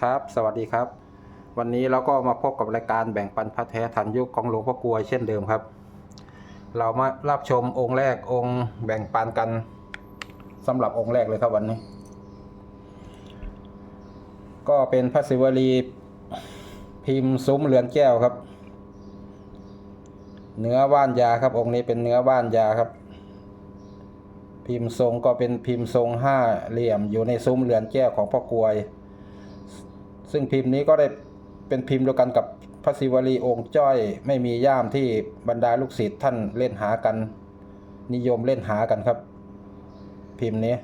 ครับ สวัสดีครับ วันนี้เราก็มาพบกับรายการแบ่งปันพระแท้ทันยุคของหลวงพ่อกลวยเช่นเดิมครับ เรามารับชมองค์แรกองค์แบ่งปันกันสำหรับองค์แรกเลยครับวันนี้ ก็เป็นพระศิวลีพิมพ์ซุ้มเรือนแก้วครับ เนื้อว่านยาครับองค์นี้เป็นเนื้อว่านยาครับ พิมพ์ทรงก็เป็นพิมพ์ทรงห้าเหลี่ยมอยู่ในซุ้มเรือนแก้วของพ่อกลวย ซึ่งพิมพ์นี้ก็ได้เป็นพิมพ์เดียวกันกับพระศิวลีองค์จ้อยไม่มีย่ามที่บรรดาลูกศิษย์ท่านเล่นหากัน นิยมเล่นหากันครับ พิมพ์นี้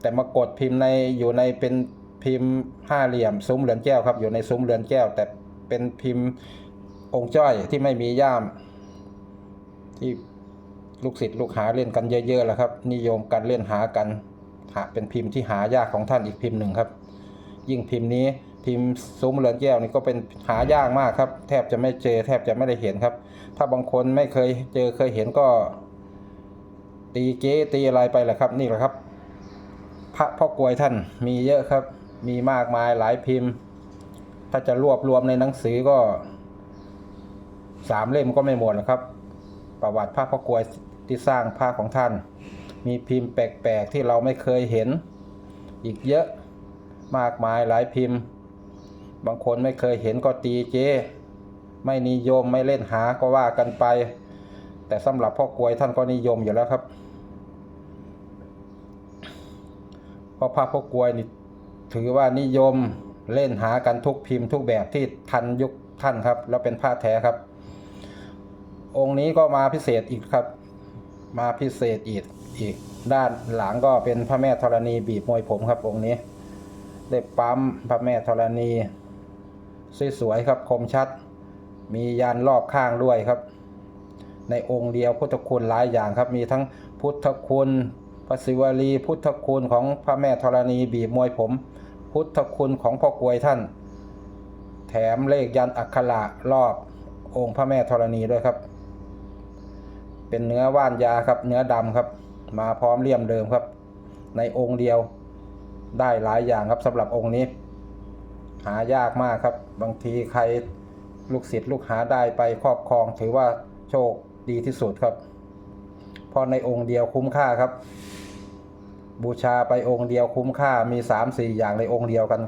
แต่มากดพิมพ์ในอยู่ในเป็นพิมพ์ห้าเหลี่ยมซุ้มเรือนแก้วครับ อยู่ในซุ้มเรือนแก้ว แต่เป็นพิมพ์องค์จ้อยที่ไม่มีย่าม ที่ลูกศิษย์ลูกหาเล่นกันเยอะๆแล้วครับ นิยมกันเล่นหากันหาเป็นพิมพ์ที่หายากของท่านอีกพิมพ์หนึ่งครับ ยิ่งพิมพ์นี้พิมพ์ซุ้มเรือนแก้วนี่ก็เป็นหายากมากครับ แทบจะไม่เจอแทบจะไม่ได้เห็นครับ ถ้าบางคนไม่เคยเจอเคยเห็นก็ ตีเก๊ตีอะไรไปแหละครับนี่แหละครับ พระพ่อกวยท่านมีเยอะครับ มีมากมายหลายพิมพ์ ถ้าจะรวบรวมในหนังสือก็สามเล่มก็ไม่หมดนะครับ ประวัติพระพ่อกวยที่สร้างพระของท่าน มีพิมพ์แปลกๆที่เราไม่เคยเห็น อีกเยอะ มากมายหลายพิมพ์ บางคนไม่เคยเห็นก็ตีเจ ไม่นิยมไม่เล่นหาก็ว่ากันไป แต่สำหรับพ่อกวยท่านก็นิยมอยู่แล้วครับเพราะพระพ่อกวยนี่ถือว่านิยมเล่นหากันทุกพิมพ์ทุกแบบที่ทันยุคท่านครับ แล้วเป็นผ้าแท้ครับ องค์นี้ก็มาพิเศษอีกครับ มาพิเศษอีกอีกด้านหลังก็เป็นพระแม่ธรณีบีบมวยผมครับองค์นี้ ได้ปั๊มพระแม่ธรณี สวยๆครับคมชัด มียันรอบข้างด้วยครับ ในองค์เดียวพุทธคุณหลายอย่างครับ มีทั้งพุทธคุณพระศิวลีพุทธคุณของพระแม่ธรณีบีบมวยผม พุทธคุณของพ่อกวยท่าน แถมเลขยันอักขระรอบองค์พระแม่ธรณีด้วยครับ เป็นเนื้อว่านยาครับ เนื้อดำครับ มาพร้อมเลี่ยมเดิมครับ ในองค์เดียว ได้หลายอย่างครับสำหรับองค์นี้ หายากมากครับ บางทีใครลูกศิษย์ลูกหาได้ไปครอบครองถือว่าโชคดีที่สุดครับเพราะในองค์เดียวคุ้มค่าครับ บูชาไปองค์เดียวคุ้มค่ามี3ามสี่อย่างในองค์เดียวกัน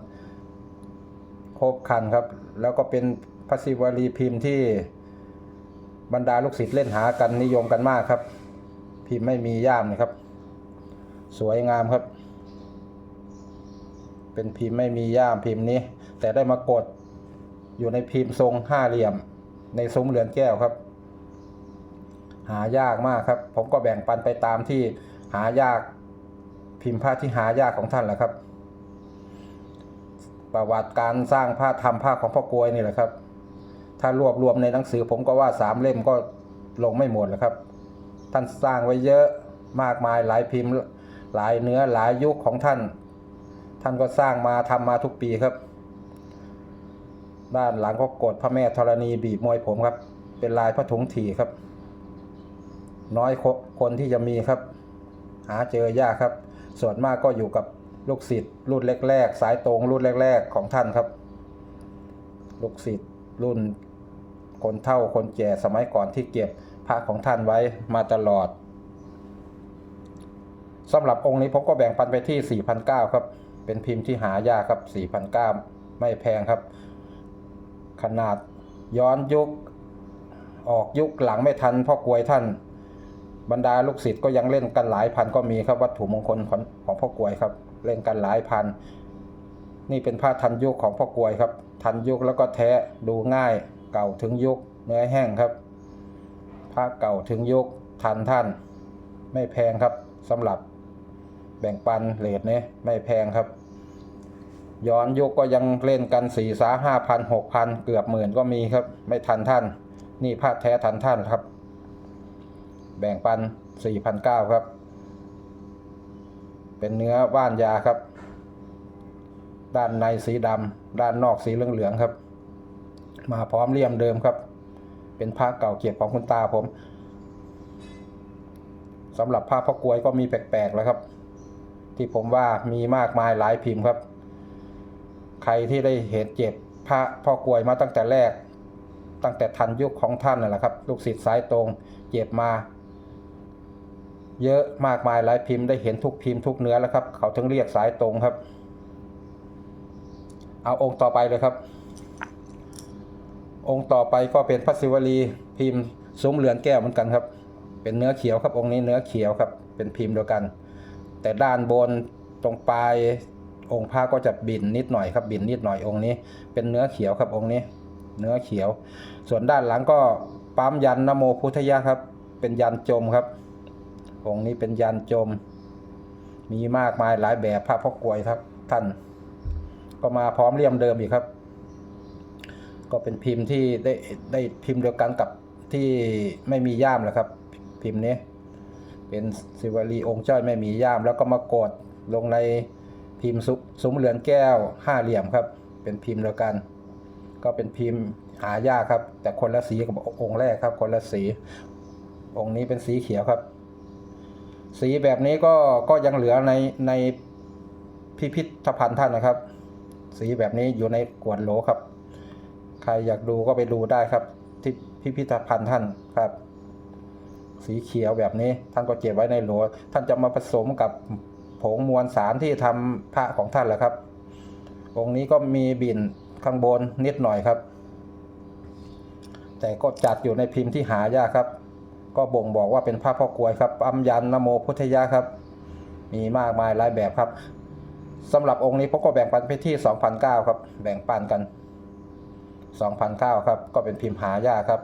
ครบครันครับ แล้วก็เป็นพระศิวลีพิมพ์ที่บรรดาลูกศิษย์เล่นหากันนิยมกันมากครับ พิมพ์ไม่มีย่ามนะครับ สวยงามครับ เป็นพิมพ์ไม่มีย่ามพิมพ์นี้ แต่ได้มากดอยู่ในพิมพ์ทรงห้าเหลี่ยม ในซุ้มเรือนแก้วครับ หายากมากครับ ผมก็แบ่งปันไปตามที่หายากพิมพ์ผ้าที่หายากของท่านแหละครับ ประวัติการสร้างผ้าทำผ้าของพ่อกลวยนี่แหละครับ ถ้ารวบรวมในหนังสือ ผมก็ว่าสามเล่มก็ลงไม่หมดแล้วครับ ท่านสร้างไว้เยอะมากมายหลายพิมพ์หลายเนื้อหลายยุคของท่าน ท่านก็สร้างมาทำมาทุกปีครับ ด้านหลังก็กดพระแม่ธรณีบีบมวยผมครับ เป็นลายพระถุงถี่ครับ น้อยคนที่จะมีครับ หาเจอยากครับ ส่วนมากก็อยู่กับลูกศิษย์รุ่นแรก ๆ สายตรงรุ่นแรก ๆ ของท่านครับ ลูกศิษย์รุ่นคนเฒ่าคนแก่สมัยก่อนที่เก็บพระของท่านไว้มาตลอดสำหรับองค์นี้ผมก็แบ่งปันไปที่4,900ครับ เป็นพิมพ์ที่หายากครับ4,900ไม่แพงครับ ขนาดย้อนยุค ออกยุคหลังไม่ทันพ่อกวยท่าน บรรดาลูกศิษย์ก็ยังเล่นกันหลายพันก็มีครับวัตถุมงคลของของพ่อกวยครับ เล่นกันหลายพัน นี่เป็นผ้าทันยุคของพ่อกวยครับ ทันยุคแล้วก็แท้ดูง่ายเก่าถึงยุคเนื้อแห้งครับผ้าเก่าถึงยุคทันท่าน ไม่แพงครับสำหรับ แบ่งปันเลทนี้ไม่แพงครับ ย้อนยุคก็ยังเล่นกันสี่สาห้าพันหกพันเกือบหมื่นก็มีครับ ไม่ทันท่าน นี่ผ้าดแท้ทันท่านครับ แบ่งปันสี่พันเก้าครับ เป็นเนื้อว่านยาครับ ด้านในสีดำด้านนอกสีเหลืองๆครับ มาพร้อมเลี่ยมเดิมครับ เป็นผ้าเก่าเก็บของคุณตาผมสำหรับผ้าพ่อกลวยก็มีแปลกๆแล้วครับ ที่ผมว่ามีมากมายหลายพิมพ์ครับ ใครที่ได้เห็นเจ็บพระพ่อกลวยมาตั้งแต่แรก ตั้งแต่ทันยุคของท่านนั่นแหละครับ ลูกศิษย์สายตรงเจ็บมา เยอะมากมายหลายพิมพ์ได้เห็นทุกพิมพ์ทุกเนื้อแล้วครับ เขาถึงเรียกสายตรงครับ เอาองค์ต่อไปเลยครับ องค์ต่อไปก็เป็นพระศิวลีพิมพ์ซุ้มเหลือนแก้วเหมือนกันครับ เป็นเนื้อเขียวครับองค์นี้เนื้อเขียวครับ เป็นพิมพ์เดียวกัน แต่ด้านบนตรงปลายองค์พระก็จะบินนิดหน่อยครับบินนิดหน่อยองค์นี้ เป็นเนื้อเขียวครับองค์นี้ เนื้อเขียว ส่วนด้านหลังก็ปั๊มยันนโมพุทธยะครับ เป็นยันจมครับ องค์นี้เป็นยันจม มีมากมายหลายแบบพระพ่อกลวยครับท่าน ก็มาพร้อมเลี่ยมเดิมอีกครับ ก็เป็นพิมพ์ที่ได้ได้พิมพ์เดียวกันกับที่ไม่มีย่ามแหละครับ พิมพ์นี้ เป็นสิวลีองค์เจ้าไม่มีย่าม แล้วก็มากดลงในพิมพ์ซุ้มเหลือนแก้วห้าเหลี่ยมครับ เป็นพิมพ์เดียวกัน ก็เป็นพิมพ์หายากครับ แต่คนละสีกับองค์แรกครับ คนละสีองค์นี้เป็นสีเขียวครับ สีแบบนี้ก็ก็ยังเหลือในในพิพิธภัณฑ์ท่านนะครับ สีแบบนี้อยู่ในกวดโหลครับ ใครอยากดูก็ไปดูได้ครับ ที่พิพิธภัณฑ์ท่านครับ สีเขียวแบบนี้ ท่านก็เก็บไว้ในหลวท่านจะมาผสมกับผงมวลสารที่ทำพระของท่านแหละครับ องค์นี้ก็มีบินข้างบนนิดหน่อยครับ แต่ก็จัดอยู่ในพิมพ์ที่หายากครับ ก็บ่งบอกว่าเป็นพระพ่อกวยครับอัมยันนโมพุทธยะครับ มีมากมายหลายแบบครับสำหรับองค์นี้ผมก็แบ่งปันไปที่2,009ครับ แบ่งปันกัน2,009ครับ ก็เป็นพิมพ์หายากครับ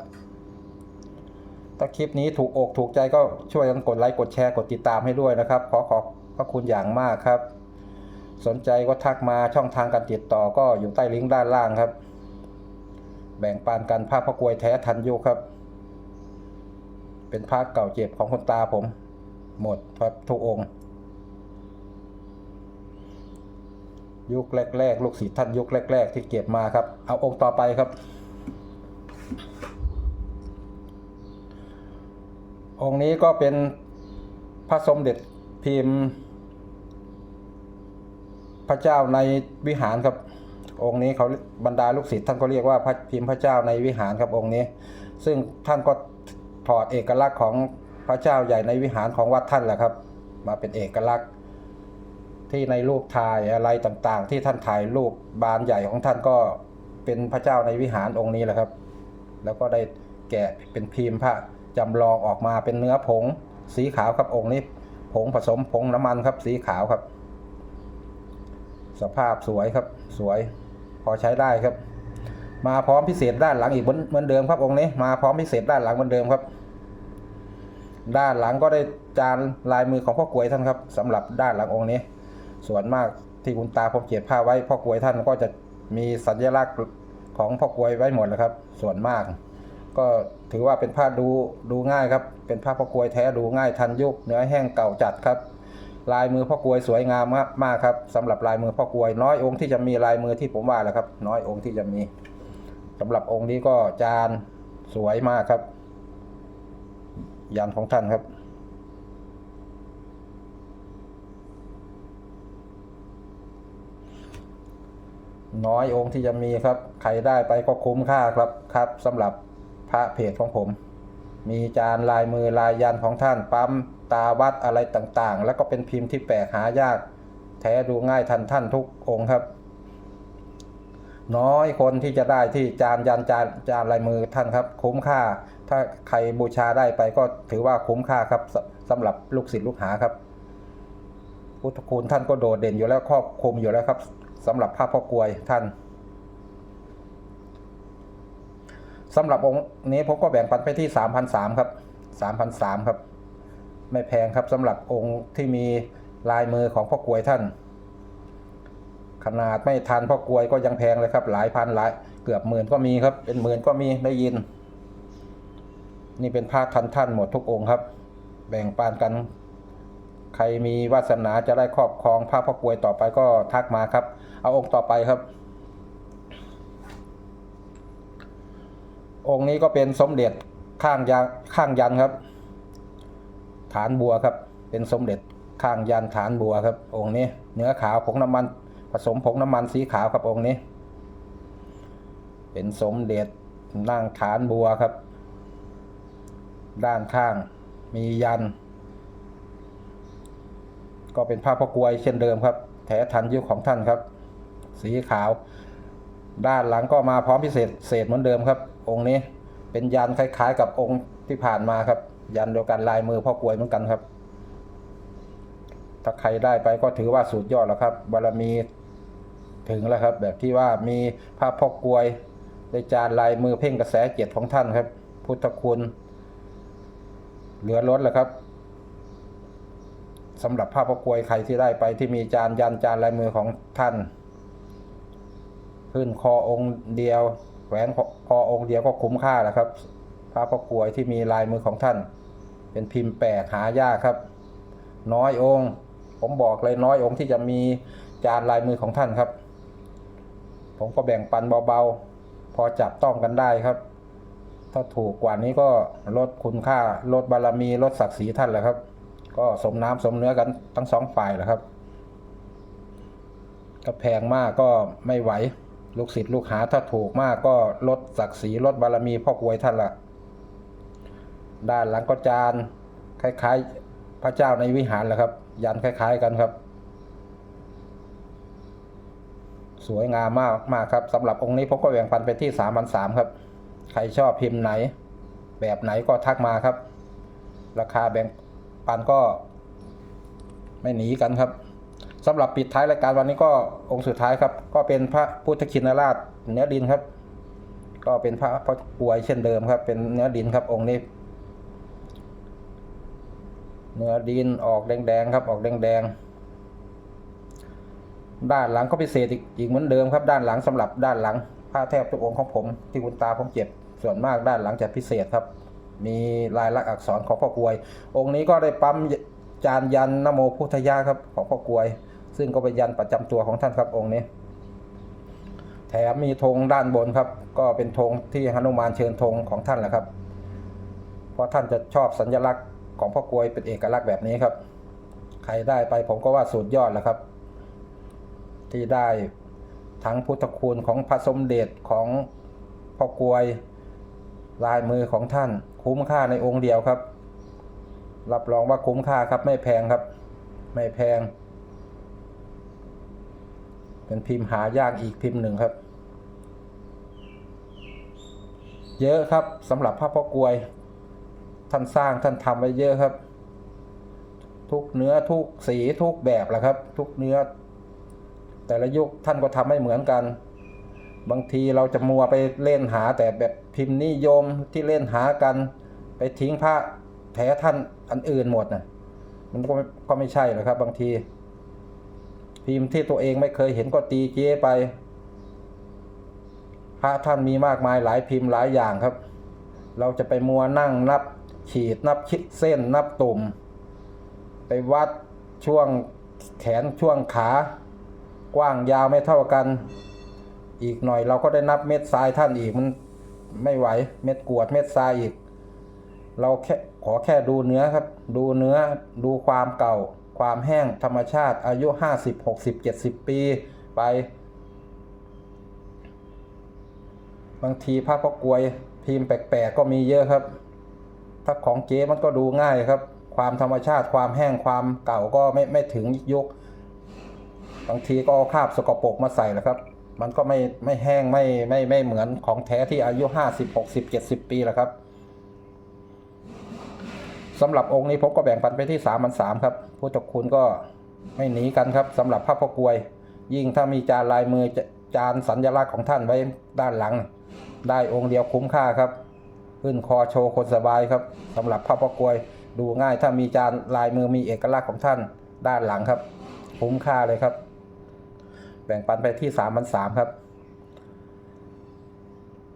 ถ้าคลิปนี้ถูกอกถูกใจก็ช่วยกันกดไลค์กดแชร์กดติดตามให้ด้วยนะครับ ขอขอบพระคุณอย่างมากครับ สนใจก็ทักมาช่องทางการติดต่อก็อยู่ใต้ลิงก์ด้านล่างครับ แบ่งปันกันผ้าพพระกวยแท้ทันยุครับ เป็นผ้าเก่าเจ็บของคุณตาผม หมดครับทุกองค์ยุคแรกๆ ลูกศิษย์ท่านยุคแรก ๆ ที่เก็บมาครับ เอาองค์ต่อไปครับ องค์นี้ก็เป็นพระสมเด็จพิมพ์ พระเจ้าในวิหารครับ องค์นี้เขาบรรดาลูกศิษย์ท่านก็เรียกว่าพระพิมพ์พระเจ้าในวิหารครับองค์นี้ ซึ่งท่านก็ถอดเอกลักษณ์ของพระเจ้าใหญ่ในวิหารของวัดท่านแหละครับ มาเป็นเอกลักษณ์ ที่ในรูปถ่ายอะไรต่างๆ ที่ท่านถ่ายรูปบานใหญ่ของท่านก็เป็นพระเจ้าในวิหารองค์นี้แหละครับ แล้วก็ได้แกะเป็นพิมพ์พระ จำลองออกมาเป็นเนื้อผง สีขาวครับองค์นี้ ผงผสมผงน้ำมันครับ สีขาวครับ สภาพสวยครับ สวย พอใช้ได้ครับ มาพร้อมพิเศษด้านหลังอีกเหมือนเดิมครับองค์นี้มาพร้อมพิเศษด้านหลังเหมือนเดิมครับ ด้านหลังก็ได้จานลายมือของพ่อกวยท่านครับสำหรับด้านหลังองค์นี้ ส่วนมากที่คุณตาผมเก็บผ้าไว้พ่อกวยท่านก็จะมีสัญลักษณ์ของพ่อกวยไว้หมดแล้วครับ ส่วนมาก ก็ถือว่าเป็นผ้าดูดูง่ายครับ เป็นผ้าพ่อกลวยแท้ดูง่ายทันยุคเนื้อแห้งเก่าจัดครับ ลายมือพ่อกลวยสวยงามมากครับสำหรับลายมือพ่อกลวย น้อยองค์ที่จะมีลายมือที่ผมว่าแหละครับ น้อยองค์ที่จะมีสำหรับองค์นี้ก็จานสวยมากครับยันของท่านครับน้อยองค์ที่จะมีครับ ใครได้ไปก็คุ้มค่าครับครับสำหรับ พระเพจของผม มีจานลายมือลายยันของท่านปั๊มตาวัดอะไรต่างๆ แล้วก็เป็นพิมพ์ที่แปลกหายาก แท้ดูง่ายทันท่านทุกองค์ครับ น้อยคนที่จะได้ที่จานยันจานจานลายมือท่านครับ คุ้มค่า ถ้าใครบูชาได้ไปก็ถือว่าคุ้มค่าครับสสำหรับลูกศิษย์ลูกหาครับพุทธคุณท่านก็โดดเด่นอยู่แล้วครอบคลุมอยู่แล้วครับสำหรับพระพ่อกลวยท่าน สำหรับองค์นี้ผมก็แบ่งปันไปที่สามพันสามครับสามพันสามครับไม่แพงครับสำหรับองค์ที่มีลายมือของพ่อกวยท่าน ขนาดไม่ทันพ่อกวยก็ยังแพงเลยครับ หลายพันหลายเกือบหมื่นก็มีครับ เป็นหมื่นก็มีได้ยิน นี่เป็นผ้าทันท่านหมดทุกองค์ครับ แบ่งปันกัน ใครมีวาสนาจะได้ครอบครองผ้าพ่อกวยต่อไปก็ทักมาครับ เอาองค์ต่อไปครับ องค์นี้ก็เป็นสมเด็จข้างยาข้างยันครับ ฐานบัวครับ เป็นสมเด็จข้างยันฐานบัวครับ องค์นี้ เนื้อขาวผงน้ำมัน ผสมผงน้ำมันสีขาวครับองค์นี้ เป็นสมเด็จนั่งฐานบัวครับ ด้านข้างมียัน ก็เป็นผ้าพระกรวยเช่นเดิมครับ แถทันยุคของท่านครับ สีขาว ด้านหลังก็มาพร้อมพิเศษเศษเหมือนเดิมครับ องค์นี้ เป็นยันคล้ายๆ กับองค์ที่ผ่านมาครับ ยันเดียวกันลายมือพ่อกรวยเหมือนกันครับ ถ้าใครได้ไปก็ถือว่าสุดยอดแล้วครับบารมีถึงแล้วครับ แบบที่ว่ามีพระพ่อกรวยได้จานลายมือเพ่งกระแสเจ็ดของท่านครับ พุทธคุณ เหลือล้นแล้วครับสำหรับภาพพระกรวยใครที่ได้ไปที่มีจานยันจานลายมือของท่าน ขึ้นคอองค์เดียว แหวนคอองค์เดียวก็คุ้มค่าแล้วครับ พระพระกวยที่มีลายมือของท่าน เป็นพิมพ์แปลกหายากครับ น้อยองค์ ผมบอกเลยน้อยองค์ที่จะมีจานลายมือของท่านครับ ผมก็แบ่งปันเบาๆ พอจับต้องกันได้ครับ ถ้าถูกกว่านี้ก็ลดคุณค่าลดบารมีลดศักดิ์ศรีท่านแหละครับ ก็สมน้ำสมเนื้อกันทั้งสองฝ่ายแหละครับก็แพงมากก็ไม่ไหว ลูกศิษย์ลูกหาถ้าถูกมากก็ลดศักดิ์ศรีลดบารมีพ่อกวยท่านละด้านหลังก็จานคล้ายๆ พระเจ้าในวิหารแหละครับ ยันคล้าย ๆ กันครับ สวยงามมากมากครับสำหรับองค์นี้ผมก็แบ่งปันไปที่สามพันสามครับ ใครชอบพิมพ์ไหน แบบไหนก็ทักมาครับ ราคาแบ่งปันก็ไม่หนีกันครับ สำหรับปิดท้ายรายการวันนี้ก็องค์สุดท้ายครับ ก็เป็นพระพุทธชินราชเนื้อดินครับ ก็เป็นพระพระป่วยเช่นเดิมครับ เป็นเนื้อดินครับองค์นี้เนื้อดินออกแดงๆครับ ออกแดงๆด้านหลังก็พิเศษอีกอีกเหมือนเดิมครับ ด้านหลังสำหรับด้านหลังผ้าแทบทุกองค์ของผม ที่คุณตาผมเจ็บส่วนมากด้านหลังจะพิเศษครับ มีลายลักษณ์อักษรของพ่อกวย องค์นี้ก็ได้ปั๊มจานยันนโมพุทธยาครับของพ่อกวย ซึ่งก็เป็นยันประจำตัวของท่านครับองค์นี้ แถมมีธงด้านบนครับ ก็เป็นธงที่หนุมานเชิญธงของท่านแหละครับ เพราะท่านจะชอบสัญลักษณ์ของพ่อกรวยเป็นเอกลักษณ์แบบนี้ครับ ใครได้ไปผมก็ว่าสุดยอดแล้วครับ ที่ได้ทั้งพุทธคุณของพระสมเด็จของพ่อกรวยลายมือของท่าน คุ้มค่าในองค์เดียวครับ รับรองว่าคุ้มค่าครับไม่แพงครับ ไม่แพง เป็นพิมพ์หายากอีกพิมพ์หนึ่งครับ เยอะครับสำหรับพระพ่อกวย ท่านสร้างท่านทำไว้เยอะครับ ทุกเนื้อทุกสีทุกแบบแหละครับ ทุกเนื้อ แต่ละยุคท่านก็ทำไม่เหมือนกัน บางทีเราจะมัวไปเล่นหาแต่แบบพิมพ์นิยมที่เล่นหากัน ไปทิ้งพระแท้ท่านอันอื่นหมดนะมันก็ก็ไม่ใช่หรอกครับ บางที พิมพ์ที่ตัวเองไม่เคยเห็นก็ตีเจ๊ไป พระท่านมีมากมายหลายพิมพ์หลายอย่างครับ เราจะไปมัวนั่งนับขีดนับชิดเส้นนับตุ่ม ไปวัดช่วงแขนช่วงขากว้างยาวไม่เท่ากัน อีกหน่อยเราก็ได้นับเม็ดทรายท่านอีกมันไม่ไหวเม็ดกวดเม็ดทรายอีก เราแค่ขอแค่ดูเนื้อครับ ดูเนื้อดูความเก่า ความแห้งธรรมชาติอายุ 50 60 70 ปีไป บางทีพระพ่อกรวยพิมพ์แปลกๆก็มีเยอะครับ ถ้าของเก๊มันก็ดูง่ายครับ ความธรรมชาติความแห้งความเก่าก็ไม่ไม่ถึงยุคบางทีก็เอาคราบสกปรกมาใส่แหละครับ มันก็ไม่ไม่แห้งไม่ไม่ไม่เหมือนของแท้ที่อายุห้าสิบหกสิบเจ็ดสิบปีแหละครับ สำหรับองค์นี้ผมก็แบ่งปันไปที่สามพันสามครับพุทธคุณก็ไม่หนีกันครับสำหรับพระพ่อกวย ยิ่งถ้ามีจานลายมือจานสัญลักษณ์ของท่านไว้ด้านหลัง ได้องค์เดียวคุ้มค่าครับขึ้นคอโชว์คนสบายครับสำหรับพระพ่อกวย ดูง่ายถ้ามีจานลายมือมีเอกลักษณ์ของท่านด้านหลังครับ คุ้มค่าเลยครับ แบ่งปันไปที่สามพันสามครับ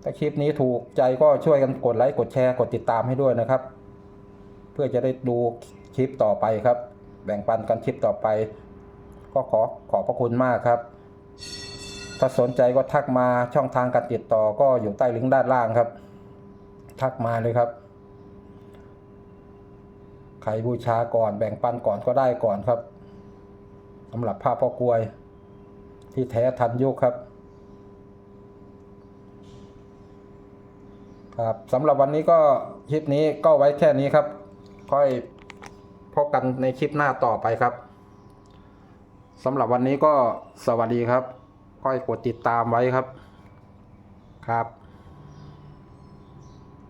ถ้าคลิปนี้ถูกใจก็ช่วยกันกดไลค์กดแชร์กดติดตามให้ด้วยนะครับ เพื่อจะได้ดูคลิปต่อไปครับ แบ่งปันกันคลิปต่อไป ก็ขอขอบพระคุณมากครับ ถ้าสนใจก็ทักมาช่องทางการติดต่อก็อยู่ใต้ลิงก์ด้านล่างครับ ทักมาเลยครับใครบูชาก่อนแบ่งปันก่อนก็ได้ก่อนครับสำหรับผ้าพ่อกรวย ที่แท้ทันยุคครับ ครับสำหรับวันนี้ก็คลิปนี้ก็ไว้แค่นี้ครับ ค่อยพบกันในคลิปหน้าต่อไปครับสำหรับวันนี้ก็สวัสดีครับ ค่อยกดติดตามไว้ครับครับ